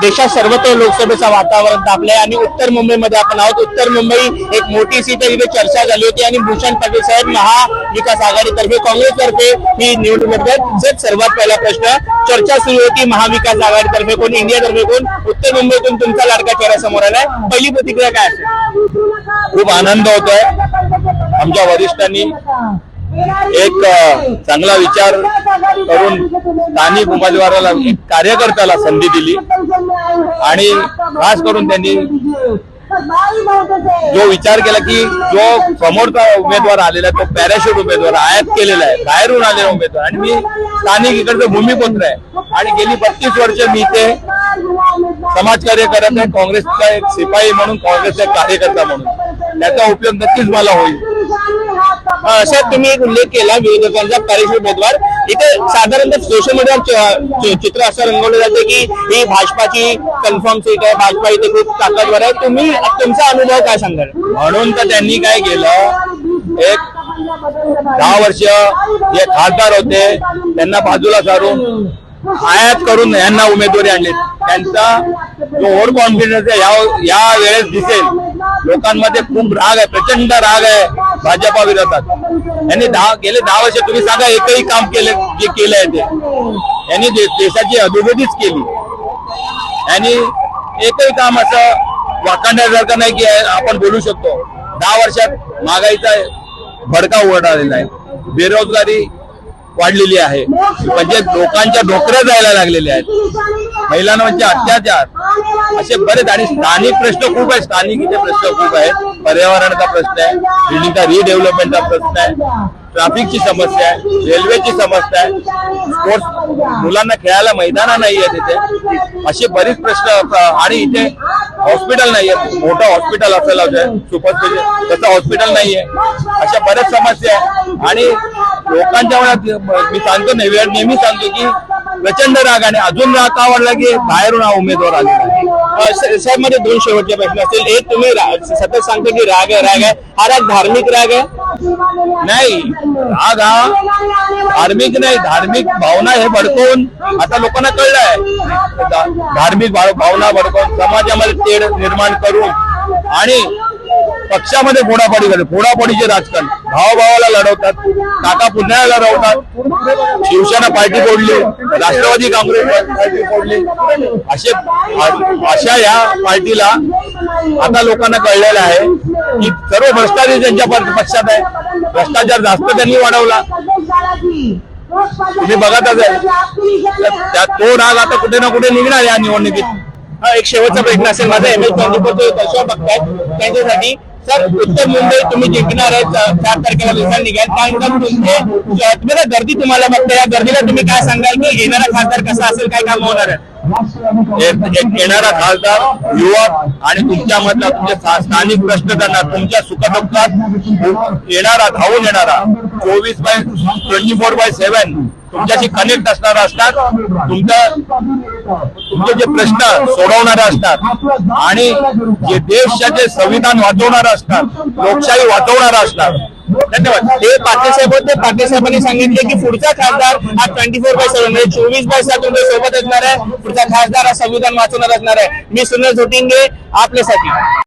देशात सर्वत्र लोकसभेचं वातावरण तापलंय आणि उत्तर मुंबईमध्ये आपण आहोत. उत्तर मुंबई एक मोठी सीट आहे. तिथे चर्चा झाली होती आणि भूषण पाटील साहेब महाविकास आघाडीतर्फे काँग्रेसतर्फे ही निवडणूक सर्वात पहिला प्रश्न चर्चा सुरू होती महाविकास आघाडीतर्फे कोण इंडियातर्फे कोण? उत्तर मुंबईतून तुमचा लाडका चेहरा समोर आलाय. पहिली प्रतिक्रिया काय असेल? खूप आनंद होतोय. आमच्या वरिष्ठांनी एक चांगला विचार करून स्थानिक उमेदवाराला कार्यकर्त्याला संधी दिली. आणि खास करून त्यांनी जो विचार केला की जो समोरचा उमेदवार आलेला आहे तो पॅराशूट उमेदवार आयात केलेला आहे बाहेरून आलेला उमेदवार आणि मी स्थानिक इकडचं भूमिपुत्र आहे. आणि गेली बत्तीस वर्ष मी इथे समाजकार्य करत आहे काँग्रेसचा एक शिपाई म्हणून काँग्रेसचा एक कार्यकर्ता म्हणून. त्याचा उपयोग नक्कीच मला होईल. असा तुम्ही एक उल्लेख केला विरोधकांचा पॅराशूट उमेदवार. इथे साधारणतः सोशल मीडियावर चित्र असं रंगवलं जातं की ही भाजपाची कन्फर्म सीट आहे. भाजपा इथे खूप ताकदवर आहे. तुम्ही तुमचा अनुभव काय सांगाल? म्हणून तर त्यांनी काय केलं? एक दहा वर्ष जे खासदार होते त्यांना बाजूला सारून आयात करून यांना उमेदवारी आणली. त्यांचा जो ओव्हर कॉन्फिडन्स आहे या या वेळेस दिसेल. लोकांमध्ये खूप राग आहे प्रचंड राग आहे भाजपा विरोधात. यांनी दहा गेले दहा वर्ष तुम्ही सांगा एकही काम केले जे केलंय ते. यांनी देशाची अधोगतीच केली. आणि एकही काम असं वाखाणण्यासारखं नाही की आपण बोलू शकतो. दहा वर्षात महागाईचा भडका उघडलेला आहे. बेरोजगारी वाढलेली आहे. म्हणजे लोकांच्या नोकऱ्या जायला लागलेल्या आहेत. महिलांवरचे अत्याचार. असे बरेच आणि स्थानिक प्रश्न खूप आहेत. स्थानिक इथे प्रश्न खूप आहेत. पर्यावरणाचा प्रश्न आहे बिल्डिंगचा रिडेव्हलपमेंटचा प्रश्न आहे ट्रॅफिकची समस्या आहे रेल्वेची समस्या आहे. स्पोर्ट्स मुलांना खेळायला मैदान नाही आहे तिथे असे बरेच प्रश्न आणि इथे हॉस्पिटल नाही आहे मोठं हॉस्पिटल असायला सुपर स्पेशल तसं हॉस्पिटल नाही आहे अशा बऱ्याच समस्या आहे आणि लोकांच्या मनात मी सांगतो नेहमी नेहमी सांगतो की प्रचंड राग आणि अजून राग का वाढला की बाहेरून हा उमेदवार आलेला साहेबमध्ये दोन शेवटचे प्रश्न असतील. एक तुम्ही सतत सांगतो की राग आहे राग आहे. हा राग धार्मिक राग आहे? नाही. राग हा धार्मिक नाही. धार्मिक भावना हे भडकवून आता लोकांना कळलं आहे धार्मिक भाव- भावना भडकवून समाजामध्ये तेढ निर्माण करून आणि पक्षामध्ये फोडाफोडी करते फोडाफोडीचे राजकारण भावाभावाला लढवतात काका पुण्याला लढवतात शिवसेना पार्टी फोडली राष्ट्रवादी काँग्रेस पार्टी फोडली असे अशा या पार्टीला आता लोकांना कळलेलं आहे की सर्व भ्रष्टाचारी त्यांच्या पक्षात आहे भ्रष्टाचार जास्त त्यांनी वाढवला. तुम्ही बघतच आहे. त्या तो राग आता कुठे ना कुठे निघणार या निवडणुकीत. हा एक शेवटचा प्रश्न असेल. माझा एम एस ट्वेंटी फोर दर्शक बघतायत. त्यांच्यासाठी सर उत्तर मुंबई तुम्ही जिंकणार आहे चार तारखेला रिझल्ट निघाल. त्यानंतर तुमचे? तुम्ही आता गर्दी तुम्हाला बघता या गर्दीला तुम्ही काय सांगाल की येणारा खासदार कसा असेल? काय काम होणार आहे? एक येणारा खासदार युवक आणि तुमच्या मधला तुमचे स्था- स्थानिक प्रश्न करणार तुमच्या सुखदुःखात येणारा धावून येणारा चोवीस by twenty four by seven तुमच्याशी कनेक्ट असणार असतात तुमच्या तुमचे जे प्रश्न सोडवणारे असतात आणि जे देशाचे संविधान वाचवणार असतात लोकशाही वाचवणार असतात. धन्यवाद. हे पाटील साहेब होते. पाटील साहेबांनी सांगितले की पुढचा खासदार हा ट्वेंटी फोर बाय सेव्हन म्हणजे चोवीस बाय सात तुमच्यासोबत असणार आहे. पुढचा खासदार हा संविधान वाचवणार असणार आहे. मी सुनील झोटिंगे आपल्यासाठी.